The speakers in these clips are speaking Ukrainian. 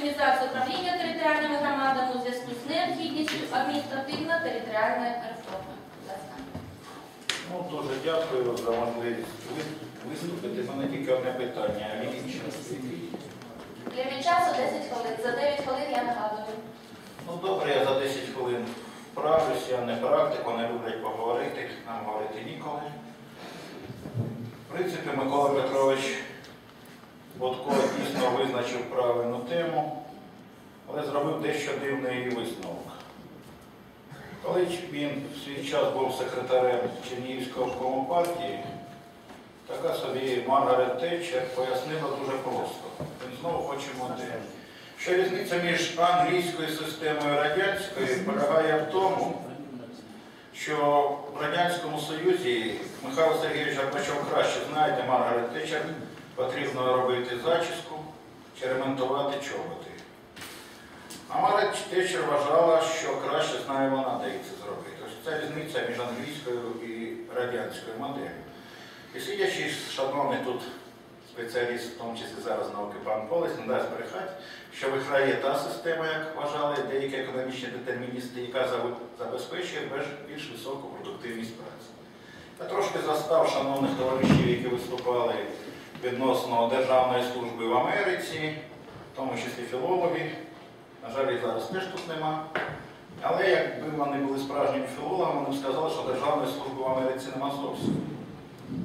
виступу оптимізація управління територіальними громадами у зв'язку з необхідністю адміністративно-територіальної реформи. Ну, дуже дякую за можливість виступити. Мене тільки одне питання. а він інший. Ліміт часу 10 хвилин. За 9 хвилин я нагадую. Ну добре, я за 10 хвилин вправлюсь, я не практик, вони люблять поговорити, нам говорити ніколи. В принципі, Микола Петрович Бодко дійсно визначив правильну тему, але зробив дещо дивний висновок. Коли він в свій час був секретарем Чернігівського обкому така собі Маргарет Тетчер пояснила дуже просто. Він знову хоче модель. Що різниця між англійською системою і радянською полягає в тому, що в Радянському Союзі Михайло Сергійович Горбачов краще знає, де Маргарет Тетчер потрібно робити зачіску чи ремонтувати чоботи. А Маргарет Тетчер вважала, що краще знає вона, де це зробити. Ось ця різниця між англійською і радянською моделлю. І сидячи, шановний тут спеціаліст, в тому числі зараз науки пан Полець, не дасть брехати, що виграє та система, як вважали деякі економічні детерміністи, яка забезпечує більш високу продуктивність праці. Я трошки застав шановних товаришів, які виступали відносно державної служби в Америці, в тому числі філологи. На жаль, їх зараз теж тут нема. Але якби вони були справжніми філологами, вони б сказали, що державної служби в Америці нема зовсім.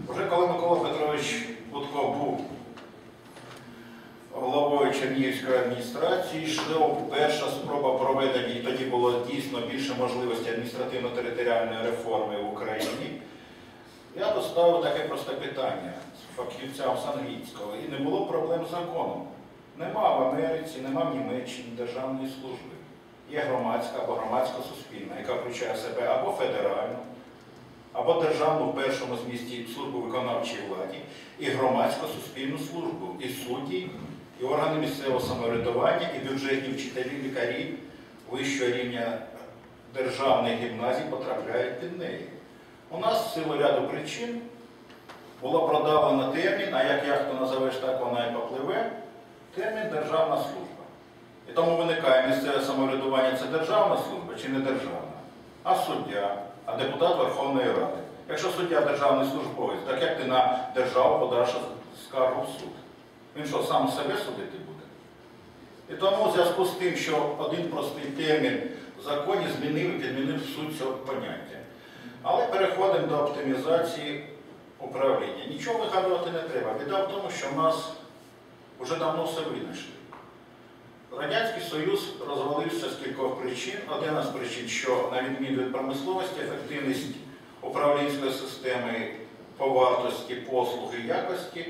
Уже коли Микола Петрович Будко був головою Чернігівської адміністрації, йшла перша спроба проведення, і тоді було дійсно більше можливості адміністративно-територіальної реформи в Україні. Я поставив таке просте питання з фахівцям з англійського, і не було проблем з законом. Нема в Америці, нема в Німеччині державної служби. Є громадська або громадська суспільна, яка включає в себе або федеральну, або державну в першому змісті службу виконавчій владі, і громадську суспільну службу, і судді, і органи місцевого самоврядування, і бюджетні вчителі, лікарі вищого рівня державних гімназій потрапляють під неї. У нас з силу ряду причин було продавлено термін, а як яхту називеш, так вона і попливе, термін державна служба. І тому виникає місцеве самоврядування це державна служба чи не державна, а суддя, а депутат Верховної Ради. Якщо суддя державний службовець, так як ти на державу подаш скаргу в суд? Він що, сам себе судити буде? І тому в зв'язку з тим, що один простий термін в законі змінив і підмінив суть цього поняття. Але переходимо до оптимізації управління. Нічого вигадувати не треба. Біда в тому, що в нас вже давно все винайшли. Радянський Союз розвалився з кількох причин. Одна з причин, що на відміну від промисловості, ефективність управлінської системи по вартості послуг і якості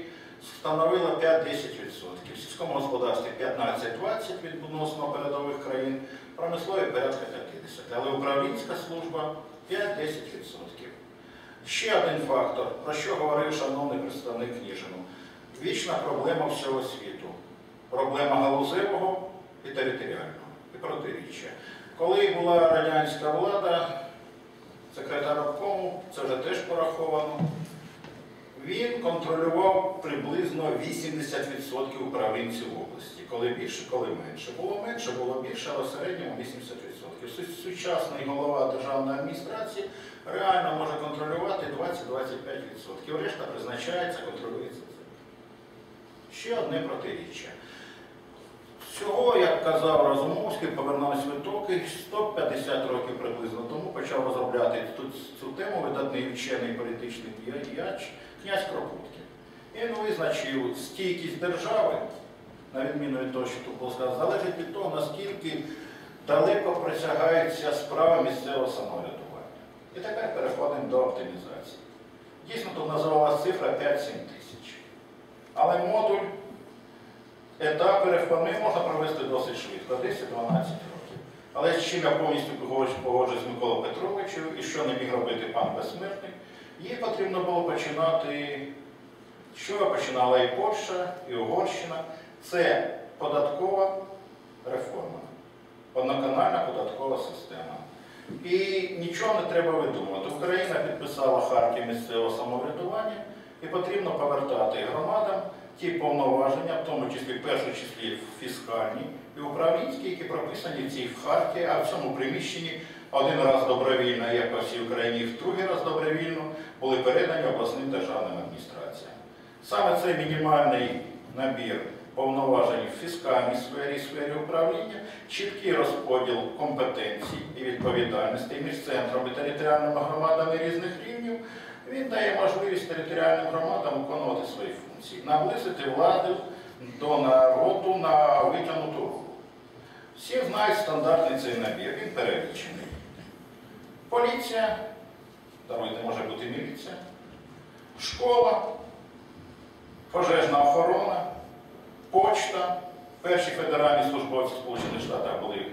становила 5-10%. В сільському господарстві 15-20% відносно передових країн, промислові порядка 50%. Але управлінська служба 5-10%. Ще один фактор, про що говорив шановний представник Кніжину. Вічна проблема всього світу. Проблема галузевого і територіального, і протиріччя. Коли була радянська влада, секретар обкому, це вже теж пораховано, він контролював приблизно 80% управлінців області. Коли більше, коли менше. Було менше, було більше, але в середньому 80%. Сучасний голова державної адміністрації реально може контролювати 20-25%. Решта призначається, контролюється. Ще одне протиріччя. Всього, як казав Розумовський, повернувся витоки 150 років приблизно тому почав розробляти цю тему видатний вчений політичний діяч князь Кропоткін. Він визначив стійкість держави, на відміну від того, що тут було сказано, залежить від того, наскільки далеко присягаються справи місцевого самоврядування. І тепер переходимо до оптимізації. Дійсно, тут називалася цифра 5-7 тисяч. Але модуль етапи реформи можна провести досить швидко, 10-12 років. Але з чим я повністю погоджуюсь з Миколою Петровичем і що не міг робити пан Безсмертний, їй потрібно було починати, що починала і Польща, і Угорщина. Це податкова реформа, одноканальна податкова система. І нічого не треба видумувати. Україна підписала Хартію місцевого самоврядування, і потрібно повертати громадам ті повноваження, в тому числі в першу числі фіскальні і управлінські, які прописані в цій харті, а в цьому приміщенні один раз добровільно, як по всій Україні, і другий раз добровільно були передані обласним державним адміністраціям. Саме цей мінімальний набір повноважень в фіскальній сфері, сфері управління, чіткий розподіл компетенцій і відповідальності між центром і територіальними громадами різних рівнів, він дає можливість територіальним громадам виконувати свої функції, наблизити владу до народу на витягнуту руку. Всі знають стандартний цей набір, він перелічений. Поліція, давайте може бути міліція, школа, пожежна охорона, почта, перші федеральні службовці Сполучених Штатів були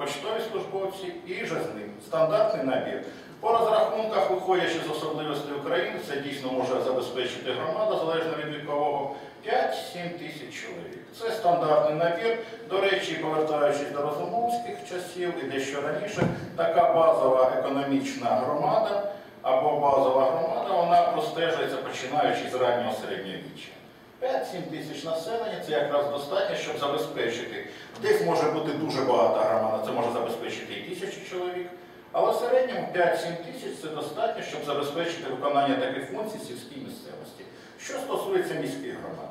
почтові службовці і жазни. Стандартний набір. По розрахунках, виходячи з особливостей України, це дійсно може забезпечити громада, залежно від вікового, 5-7 тисяч чоловік. Це стандартний набір. До речі, повертаючись до розумовських часів і дещо раніше, така базова економічна громада або базова громада, вона простежується починаючи з раннього середньовіччя. 5-7 тисяч населення це якраз достатньо, щоб забезпечити. Десь може бути дуже багата громада, це може забезпечити і тисячу чоловік. Але в середньому 5-7 тисяч це достатньо, щоб забезпечити виконання таких функцій сільській місцевості. Що стосується міських громад,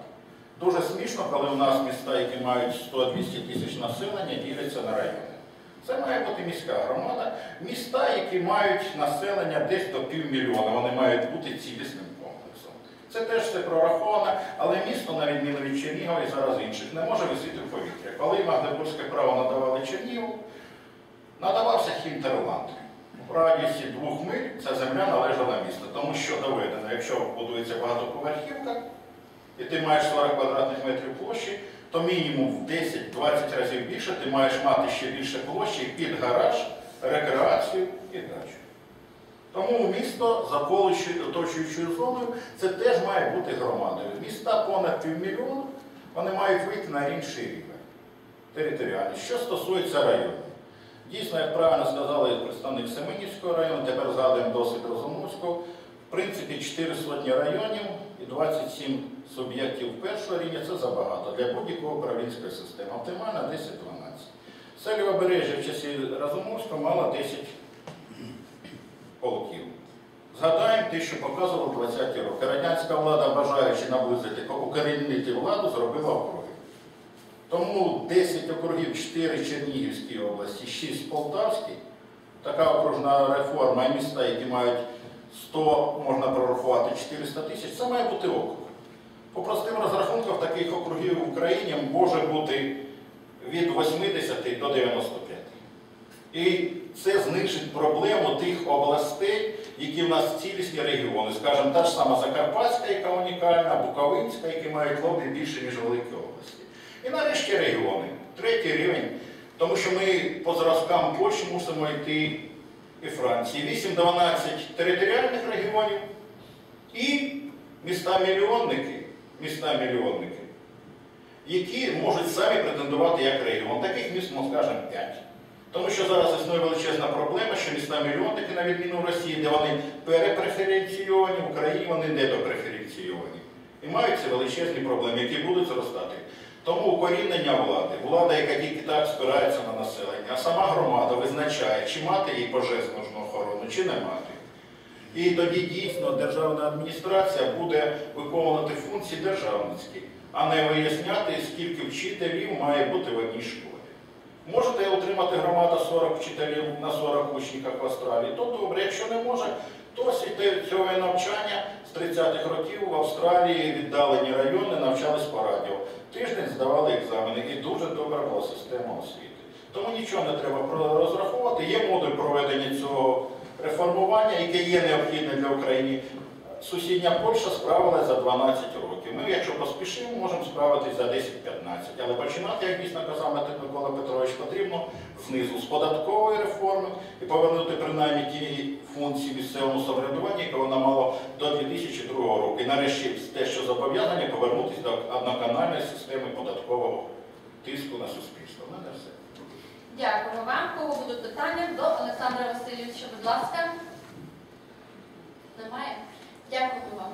дуже смішно, коли у нас міста, які мають 100-200 тисяч населення, діляться на райони. Це має бути міська громада. Міста, які мають населення десь до півмільйона, вони мають бути цілісним комплексом. Це теж все прораховано, але місто, на відміну від Чернігова і зараз інших, не може висіти в повітря. Коли Магдебурзьке право надавали Чернігу, надавався Хінтерланд. В радіусі двох миль ця земля належала місту, тому що доведено, якщо будується багатоповерхівка, і ти маєш 40 квадратних метрів площі, то мінімум в 10-20 разів більше ти маєш мати ще більше площі під гараж, рекреацію і дачу. Тому місто за оточуючою зоною це теж має бути громадою. Міста понад півмільйона, вони мають вийти на інший рівень територіальний. Що стосується районів. Дійсно, як правильно сказали представник Семенівського району, тепер згадуємо досвід Розумовського. В принципі, 4 сотні районів і 27 суб'єктів першого рівня це забагато для будь-якої управлінської системи. Оптимально 10-12. Селі Лівобережжя в часі Розумовського мало 10 полків. Згадаємо те, що показувало 20-ті роки. Радянська влада, бажаючи наблизити, укорінити владу, зробила округи. Тому 10 округів, 4 Чернігівській області, 6 Полтавській. Така окружна реформа і міста, які мають 100, можна прорахувати 400 тисяч, це має бути округ. По простим розрахункам таких округів в Україні може бути від 80 до 95. І це знищить проблему тих областей, які в нас цілісні регіони. Скажімо, та ж сама Закарпатська, яка унікальна, Буковинська, які мають лобі більше, ніж великі області. І нарешті регіони, третій рівень, тому що ми по зразкам Польщі мусимо йти і Франції. 8-12 територіальних регіонів і міста-мільйонники, міста-мільйонники, які можуть самі претендувати як регіон. Таких міст, ну, скажімо, 5. Тому що зараз існує величезна проблема, що міста-мільйонники, на відміну в Росії, де вони перепреференційовані, в Україні вони недопреференційовані. І мають ці величезні проблеми, які будуть зростати. Тому укорінення влади, влада, яка тільки так спирається на населення, а сама громада визначає, чи мати їй пожежну охорону, чи не мати. І тоді дійсно державна адміністрація буде виконувати функції державницькі, а не виясняти, скільки вчителів має бути в одній школі. Можете отримати громада 40 вчителів на 40 учнів, в Австралії, то добре. Якщо не може, то світе цього навчання з 30-х років в Австралії віддалені райони навчались по радіо. Тиждень здавали екзамени і дуже добра була система освіти. Тому нічого не треба розраховувати. Є модуль проведення цього реформування, яке є необхідне для України. Сусідня Польща справилася за 12 років. Ми, якщо поспішимо, можемо справитись за 10-15. Але починати, як дійсно казав Микола Петрович, потрібно знизу з податкової реформи і повернути принаймні ті функції місцевому самоврядуванню, яке вона мала до 2002 року. І нарешті те, що зобов'язані, повернутися до одноканальної системи податкового тиску на суспільство. Мене все. Дякуємо вам. Кого будуть питання? До Олександра Васильовича, будь ласка. Немає? Дякую вам.